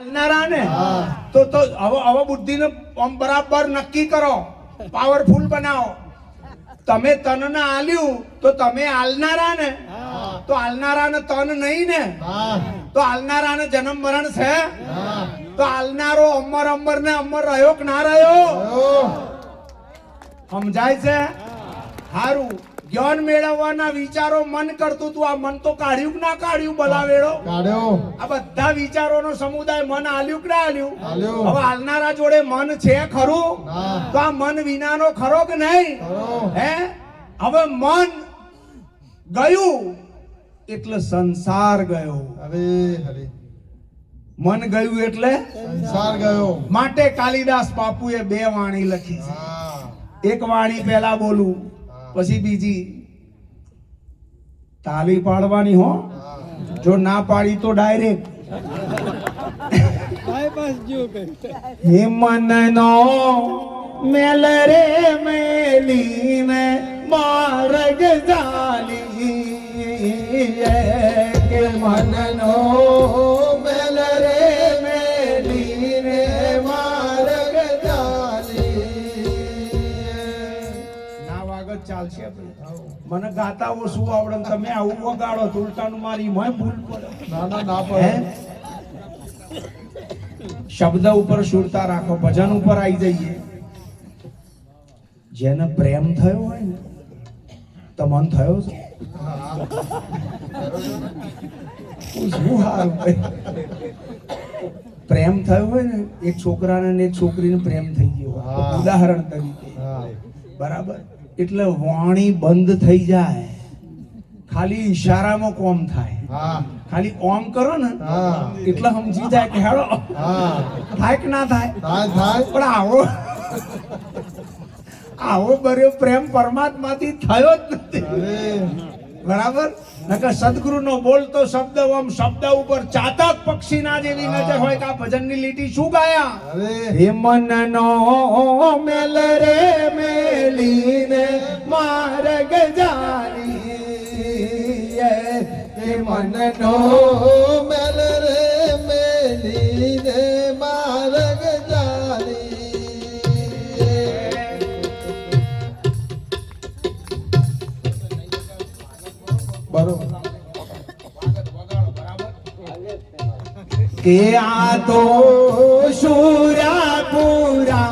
હાલનારા તો તો હવે હવે બુદ્ધિને બરાબર નક્કી કરો. પાવરફુલ બનાવો. તમે તનને આલ્યું તો તમે આલનારા ને તો આલનારાને તન નહીં ને તો તો આલનારાને જન્મ મરણ છે? તો આલનારો અમર અમર ને અમર રહ્યો કે ના રહ્યો. સમજાય છે? સારું જ્ઞાન મેળવવાના વિચારો મન કરતું તું. આ મન તો કાઢ્યું કે ના કાઢ્યું બલાવેડો? કાઢ્યો. આ બધા વિચારોનો સમુદાય મન આલ્યું કે ના આલ્યું. હવે હાલનારા જોડે મન છે ખરું? તો આ મન વિનાનો ખરો કે નહીં? હે? હવે મન ગયું એટલે સંસાર ગયો. અરે અરે મન ગયું એટલે સંસાર ગયો. માટે કાલિદાસ બાપુએ બે વાણી લખી છે. એક વાણી પહેલા બોલું. પછી બીજી તાલી પાડવાની હો. જો ના પાડી તો ડાયરેક્ટ. હે મનનો મેલ રે મેલીને માર્ગ જાલી. કે મનનો મેલ ચાલશે મને ગાતા ઓછું આવડે તમે આવું વગાડો તો ઉલટાનું મારી મય ભૂલ પડે. ના ના ના પડે. શબ્દ ઉપર સુરતા રાખો ભજન ઉપર આવી જઈએ. જેને પ્રેમ થયો હોય ને તમને થયો છે શું હાલ પ્રેમ થયો હોય ને એક છોકરાને ને એક છોકરીને પ્રેમ થઈ ગયો ઉદાહરણ તરીકે. બરાબર? એટલે વાણી બંધ થઈ જાય. ખાલી ઈશારામાં કોમ થાય. હા. ખાલી ઓમ કરો ને એટલે સમજી જાય કે હેડો થાય કે ના થાય? પણ આવો. આવો બર્યો પ્રેમ પરમાત્માથી થયો જ નથી. બરાબર? નકર સદગુરુનો બોલતો શબ્દ ઓમ શબ્દ ઉપર ચાતક પક્ષીના જેવી નજર હોય કે આ ભજનની લીટી શું ગાયા? હે મનનો મેલ રે મેલીને માર્ગ જાની હે મનનો કે આ તો શુરા પુરાના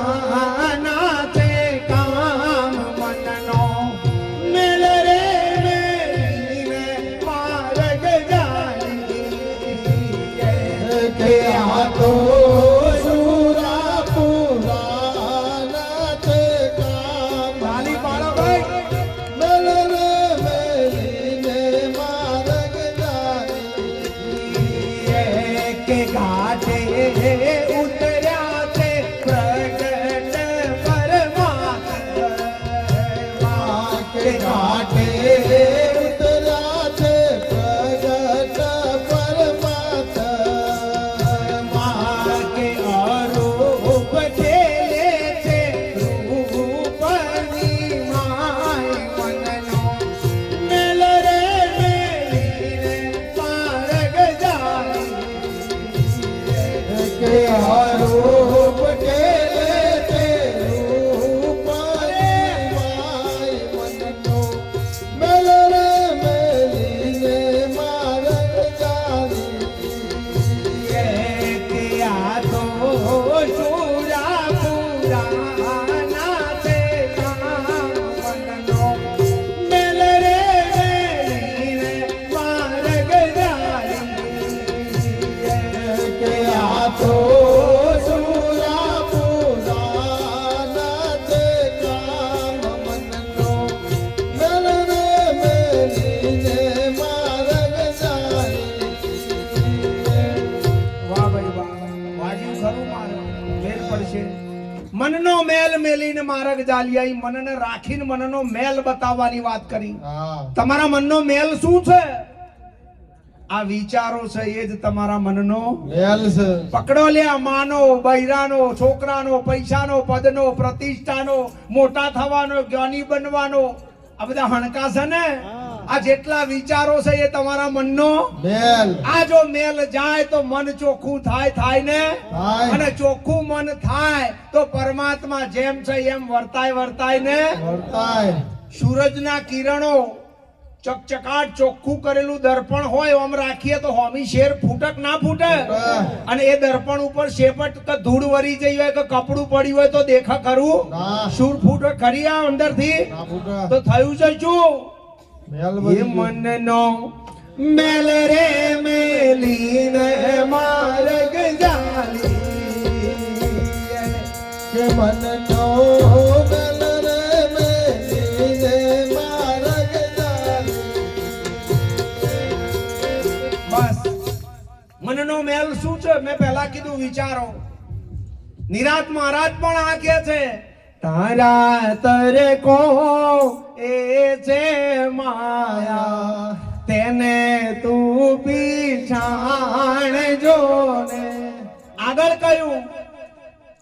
મનનો મેલ મેલીને માર્ગ જાલિયાઈ મનને રાખીને મનનો મેલ બતાવવાની વાત કરી. તમારા મનનો મેલ શું છે? આ વિચારો છે એ જ તમારા મનનો મેલ છે. પકડો લ્યા માનો બૈરાનો છોકરાનો પૈસાનો પદનો પ્રતિષ્ઠાનો મોટા થવાનો જ્ઞાની બનવાનો. આ બધા હણકા છે ને? આ જેટલા વિચારો છે એ તમારા મનનો? મેલ. આ જો મેલ જાય તો મન ચોખ્ખું થાય થાય ને? અને ચોખ્ખું મન થાય તો પરમાત્મા જેમ છે એમ વર્તાય વર્તાય ને? વર્તાય. સૂરજના કિરણો ચકચકાટ ચોખ્ખું કરેલું દર્પણ હોય આમ રાખીએ તો હોમી શેર ફૂટક ના ફૂટે? અને એ દર્પણ ઉપર શેપટ કે ધૂળ વરી જઈ હોય કે કપડું પડ્યું હોય તો દેખા ખરું સુર ફૂટે ખરી આ અંદરથી? થી તો થયું છે શું. મનનો મેલ રે મેલીને માર્ગ જાલી મેલ રે મેલીને માર્ગ ચાલી. બસ. મનનો મેલ શું છે? મેં પહેલા કીધું વિચારો. નિરાત મહારાજ પણ આ કે છે, તારા તરે કો એ છે માયા તેને તું પીછાણજો ને. આગળ કહ્યું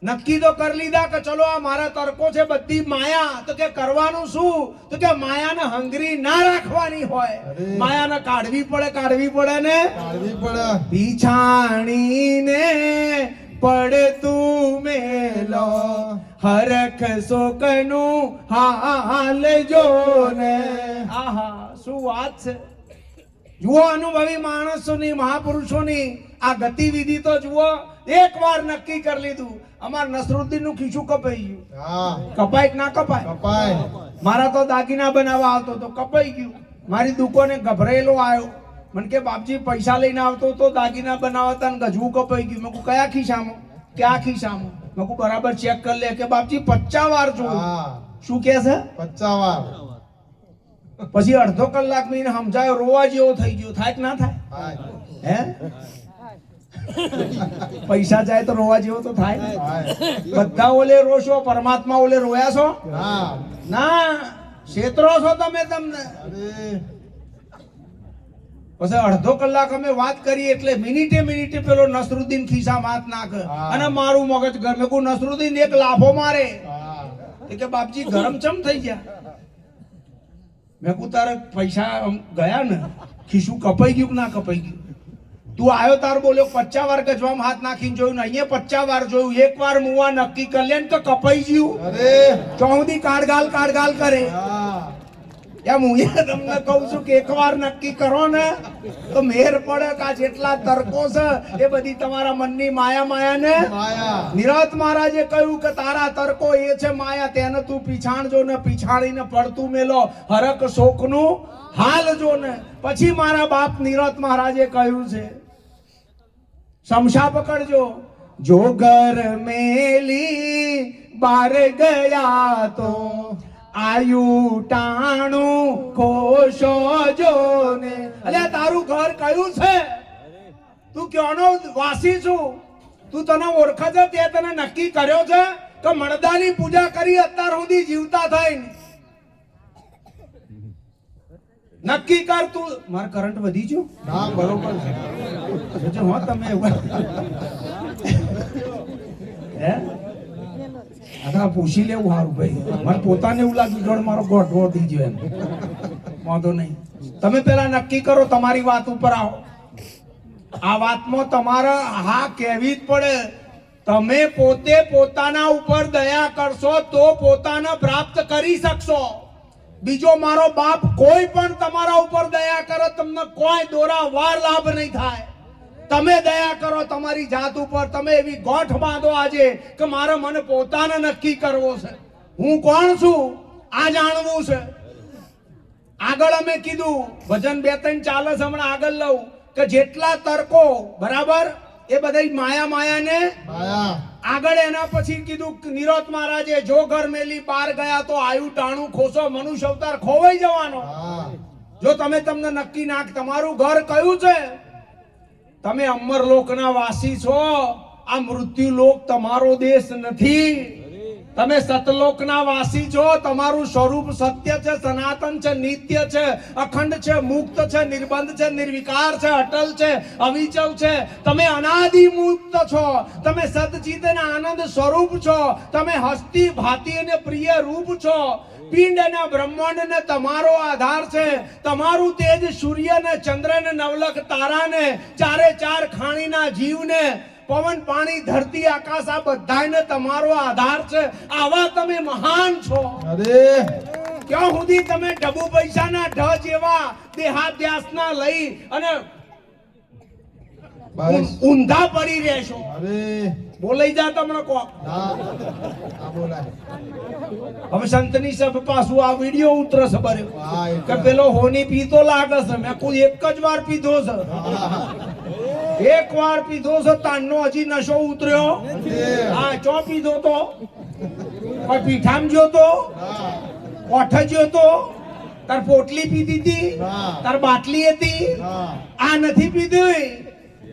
નક્કી તો કરી લીધા કે ચલો આ મારા તર્કો છે બધી માયા. તો કે કરવાનું શું? તો કે માયાને હંગરી ના રાખવાની હોય. માયાને કાઢવી પડે કાઢવી પડે ને? કાઢવી પડે. પીછાણીને પડતું મેલો હરખ શોકનું હાલ જો ને. આહા શું વાત છે? જુઓ અનુભવી માણસોની મહાપુરુષોની આ ગતિવિધિ તો જુઓ એક વાર નક્કી કરી લીધું. અમાર નસરુદ્દીનનું ખીચું કપાઈ ગયું. હા. કપાય ના કપાય? કપાય. મારા તો દાગીના બનાવવા આવતો તો કપાઈ ગયું. મારી દુકાને ગભરાયેલો આવ્યો. મને કે બાપજી પૈસા લઈને આવતો તો દાગીના બનાવતા ને ગજવું કપાઈ ગયું. મેં કયા ખિસ્સામાં? ક્યાં ખિસ્સામાં? મેં બરાબર ચેક કરી લે. કે બાપજી પચ્ચા વાર જો શું કે છે? પચાવાર પછી અડધો કલાક મેં સમજાયો રોવા જેવો થઈ ગયો. થાય કે ના થાય? હે? પૈસા જાય તો રોવા જેવો તો થાય. બધા ઓલે રોશો પરમાત્મા ઓલે રોયા છો? ના છેતરો છો તમે તમને? પછી અડધો કલાક અમે વાત કરી એટલે મિનિટે મિનિટે પેલો નસરુદ્દીન ખિસ્સામાં હાથ નાખે. અને મારું મગજ ઘર મેં કહું નસરુદ્દીન એક લાફો મારે. કે બાપજી ગરમ ચમ થઈ ગયા? મેં કહું તારે પૈસા ગયા ને ખિસ્સું કપાઈ ગયું કે ના કપાઈ ગયું? તું આવ્યો તાર બોલ્યો પચ્ચા વાર ગજવામાં હાથ નાખીને જોયું ને અહીંયા પચ્ચા વાર જોયું. એક વાર મુવા નક્કી કરી લે ને તો કપાઈ ગયું. અરે. ચોહદી કાળગાલ કાળગાલ કરે. એમ હું તમને કહું છું કે એકવાર નક્કી કરો ને તો મેર પડે કે આ જેટલા તર્કો છે એ બધી તમારા મનની માયા માયા ને? નિરાત મહારાજે કહ્યું કે તારા તર્કો એ છે માયા તેને તું પીછાણજો ને પીછાડીને પડતું મેલો હરક શોકનું હાલ જો ને. પછી મારા બાપ નિરત મહારાજે કહ્યું છે શમશા પકડજો જો ઘર મેલી બાર ગયા તો આયુ ટાણું ખોશો જો ને અલ્યા તારું ઘર કયું છે? તું ક્યાંનો વાસી છું? તું તને ઓળખે છે? તે તને નક્કી કર્યો છે કે મણદાની પૂજા કરી અત્યાર સુધી જીવતા થાય નક્કી કર તું. મારે કરંટ વધી ગયો? હા બરોબર છે. હો તમે હે? આના પૂછી લેવું સારું ભાઈ. મને પોતાને એવું લાગ્યું ગણ મારો ગોઠવો ગોઠ થઈ ગયો એમ. વાંધો નહીં. તમે પેલા નક્કી કરો તમારી વાત ઉપર આવો. આ વાતમાં તમારે હા કહેવી જ પડે. તમે પોતે પોતાના ઉપર દયા કરશો તો પોતાને પ્રાપ્ત કરી શકશો. બીજો મારો બાપ કોઈ પણ તમારા ઉપર દયા કરે, તમને કોઈ દોરા વાર લાભ નહીં થાય. તમે દયા કરો તમારી જાત ઉપર. તમે એવી ગોઠ બાંધો આજે કે મારે મને પોતાને નક્કી કરવો છે. હું કોણ છું? આ જાણવું છે. આગળ અમે કીધું ભજન બે ત્રણ ચાલે છે હમણાં આગળ લઉં. કે જેટલા તર્કો બરાબર? એ બધા માયા માયાને ને આગળ એના પછી કીધું નિરોત મહારાજે જો ઘર મેલી પાર ગયા તો આયુ ટાણું ખોસો મનુષ્ય અવતાર ખોવાઈ જવાનો. જો તમે તમને નક્કી નાખ તમારું ઘર કયું છે? તમે અમર લોકના વાસી છો. આ મૃત્યુ લોક તમારો દેશ નથી. તમે સતલોકના વાસી છો. તમારું સ્વરૂપ સત્ય છે, સનાતન છે, નિત્ય છે, અખંડ છે, મુક્ત છે, નિર્બંધ છે, નિર્વિકાર છે, અટલ છે, અવિચલ છે. તમે અનાદિ મુક્ત છો. તમે સદચિત આનંદ સ્વરૂપ છો. તમે હસ્તી, ભાતી અને પ્રિય રૂપ છો. પિંડ અને બ્રહ્માંડ ને તમારો આધાર છે. તમારું તેજ સૂર્ય ને ચંદ્ર ને નવલખ તારા ને ચારે ચાર ખાણીના જીવ ને પવન પાણી ધરતી આકાશ આ બધાને તમારો આધાર છે. આવા તમે મહાન છો. અરે. ક્યાં સુધી તમે ડબુ પૈસાના ઢ જેવા દેહાદ્યાસના લઈ અને ઊંધા પડી રહેશો? અરે. બોલાઈ જા તમને કો ના ના બોલાય હવે સંતની સભ પાછું આ વીડિયો ઉતરશે બરે. કે પેલો હોની પીતો લાગે છે. મેં કોઈ એક જ વાર પીધો છે. એક વાર પીધો છે તાનનો હજી નશો ઉતર્યો. હા ચો પીધો તો? પીઠામ જ્યો તો? કોઠ જ્યો તો? તાર પોટલી પીધી હતી તાર બાટલી હતી? આ નથી પીધી?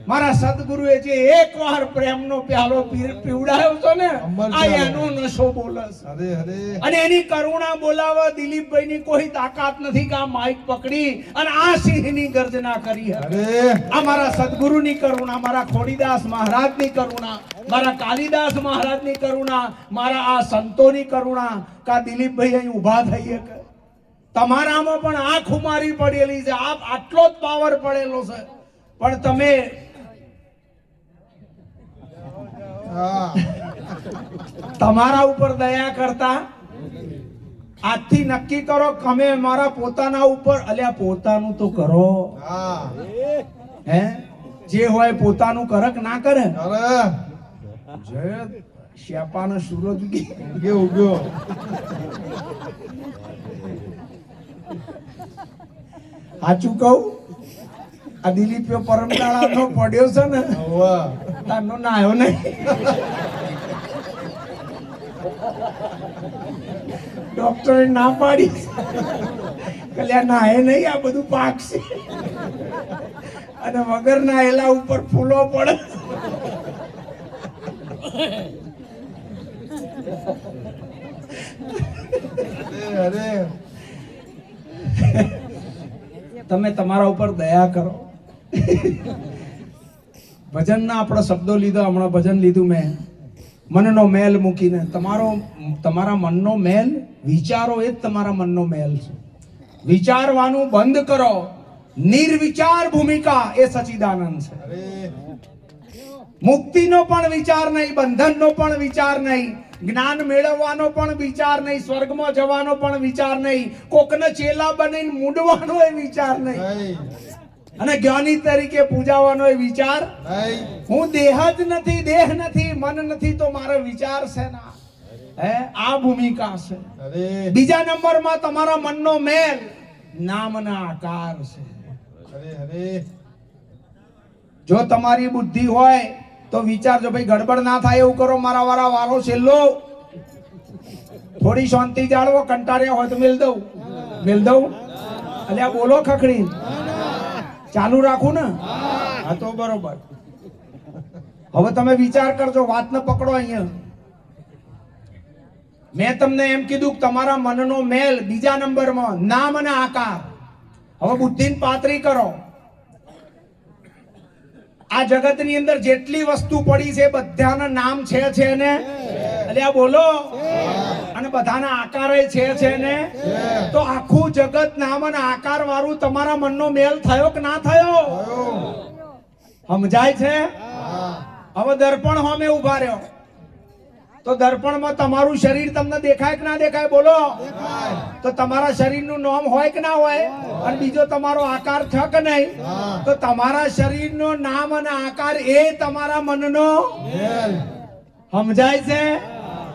મારા સદગુરુએ જે એક વાર પ્રેમનો પ્યાલો પીવડાયો છે ને આ એનો નશો બોલે અરે અરે અને એની કરુણા બોલાવવા દિલીપભાઈની કોઈ તાકાત નથી કે આ માઇક પકડી અને આ સિંહની ગર્જના કરી અરે આ મારા સદગુરુની કરુણા મારા ખોડીદાસ મહારાજની કરુણા મારા કાલિદાસ મહારાજની કરુણા મારા આ સંતોની કરુણા કા દિલીપભાઈ અહીં ઊભા થઈ શકે તમારામાં પણ આ ખુમારી પડેલી છે. આપ આટલો જ પાવર પડેલો છે. પણ તમે હા તમારા ઉપર દયા કરતા આજથી નક્કી કરો કે મારા પોતાના ઉપર અલ્યા પોતાનું તો કરો. હા. હે? જે હોય પોતાનું કરક ના કરે. જય શ્યાપાનો સૂરજ કે ઉગ્યો સાચું કહું? આ દિલીપીઓ પરમદાળાનો પડ્યો છે ને તારનો નાયો નહીં. ડોક્ટરે ના પાડી. કલ્યા નાહે નહીં આ બધું પાકશે અને વગર નાહેલા ઉપર ફૂલો પડે. અરે. તમે તમારા ઉપર દયા કરો. ભજનના આપણો શબ્દો લીધો હમણાં ભજન લીધું મેં. મનનો મેલ મૂકીને. તમારો તમારા મનનો મેલ વિચારો એ જ તમારા મનનો મેલ છે. વિચારવાનું બંધ કરો. નિર્વિચાર ભૂમિકા એ સચિદાનંદ છે. મુક્તિનો પણ વિચાર નહીં બંધનનો પણ વિચાર નહીં જ્ઞાન મેળવવાનો પણ વિચાર નહીં સ્વર્ગમાં જવાનો પણ વિચાર નહીં કોકને ચેલા બનીને મૂડવાનો એ વિચાર નહીં. નહીં. અને જ્ઞાની તરીકે પૂજાવાનો એ વિચાર? હું દેહ જ નથી દેહ નથી મન નથી તો મારો વિચાર છે ના. હે આ ભૂમિકા છે. બીજા નંબરમાં તમારા મનનો મેલ નામના આકાર છે. જો તમારી બુદ્ધિ હોય તો વિચારજો ભાઈ ગડબડ ના થાય એવું કરો મારા વાળા વારો છેલ્લો. થોડી શાંતિ જાળવો કંટાળ્યા હોય તો મેલ દઉં. મેલ દઉં? અલ્યા બોલો ખખડી. ચાલુ રાખું ને? હા તો બરોબર. હવે તમે વિચાર કરજો વાતને પકડો અહીંયા. મેં તમને એમ કીધું કે તમારા મનનો મેલ બીજા નંબરમાં નામ અને આકાર. હવે બુદ્ધિન પાતરી કરો. આ જગતની અંદર જેટલી વસ્તુ પડી છે બધાના નામ છે છે ને? એટલે આ બોલો. બધાના આકાર છે છે ને? તો આખું જગત નામ અને આકાર વાળું તમારા મનનો મેલ થયો કે ના થયો? સમજાય છે? હવે દર્પણ હોમે ઊભા રહ્યો. તો દર્પણમાં તમારું શરીર તમને દેખાય કે ના દેખાય બોલો? તો તમારા શરીરનું નામ હોય કે ના હોય? અને બીજો તમારો આકાર છે કે નહીં? તો તમારા શરીરનો નામ અને આકાર એ તમારા મનનો સમજાય છે?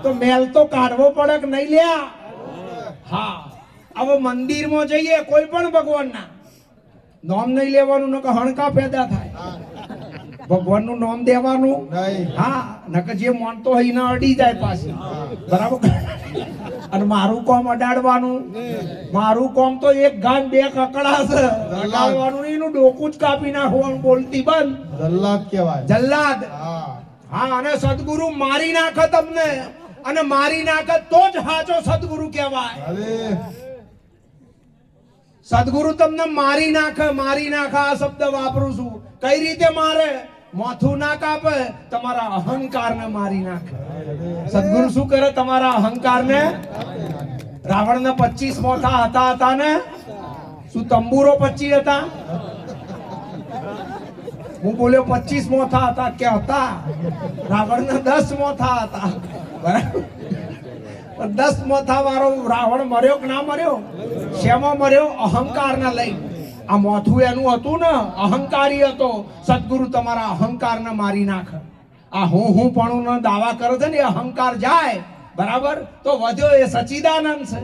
તો મેલ તો કાઢવો પડે કે નહીં લ્યા? હા. હવે મંદિરમાં જઈએ કોઈ પણ ભગવાનના. નામ નહીં લેવાનું નકર હણકા પેદા થાય. ભગવાનનું નામ દેવાનું? હા. નકર જે માનતો હોય એને અડી જાય પાછી. બરાબર? અને મારું કોમ અડાડવાનું? મારું કોમ તો એક ગાન બે કકડા છે. અડાડવાનું એનું ડોકું જ કાપી નાખવાનું બોલતી બંધ. જલ્લાદ કહેવાય. જલ્લાદ. હા અને સદગુરુ મારી નાખે તમને. અને મારી નાખે તો જ સાચો સદગુરુ કહેવાય. સદગુરુ તમને મારી નાખે મારી નાખે આ શબ્દ વાપરું છું. કઈ રીતે મારે? માથું ના કાપે તમારા અહંકારને મારી નાખે. સદગુરુ શું કરે? તમારા અહંકારને? રાવણના પચીસ મોથા હતા હતા ને? શું તંબુરો પચી હતા? હું બોલ્યો પચીસ મોથા હતા કે હતા? રાવણના દસ મોથા હતા. બરાબર. દસ મોથા વાળો રાવણ મર્યો કે ના મર્યો? શેમાં મર્યો? અહંકાર ના લઈ. આ મોથું એનું હતું ને, અહંકારી હતો. સદગુરુ તમારા અહંકારને મારી નાખ. આ હું હું પણ દાવા કરે છે ને અહંકાર જાય. બરાબર? તો વધ્યો એ સચિદાનંદ છે.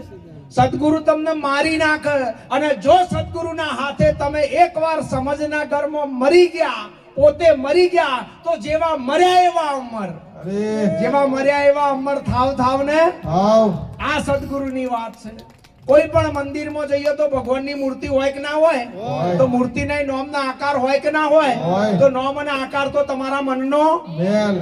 સદગુરુ તમને મારી નાખે. અને જો સદગુરુના હાથે તમે એકવાર સમજના ઘરમાં મરી ગયા, પોતે મરી ગયા, તો જેવા મર્યા એવા અમર. અરે જેવા મર્યા એવા અમર થાવ થાવ ને? આ આ સદગુરુની વાત છે. કોઈ પણ મંદિરમાં જઈએ તો ભગવાનની મૂર્તિ હોય કે ના હોય? તો મૂર્તિ નહીં નોમ ના આકાર હોય કે ના હોય? હોય. તો નોમ અને આકાર તો તમારા મનનો? મેલ.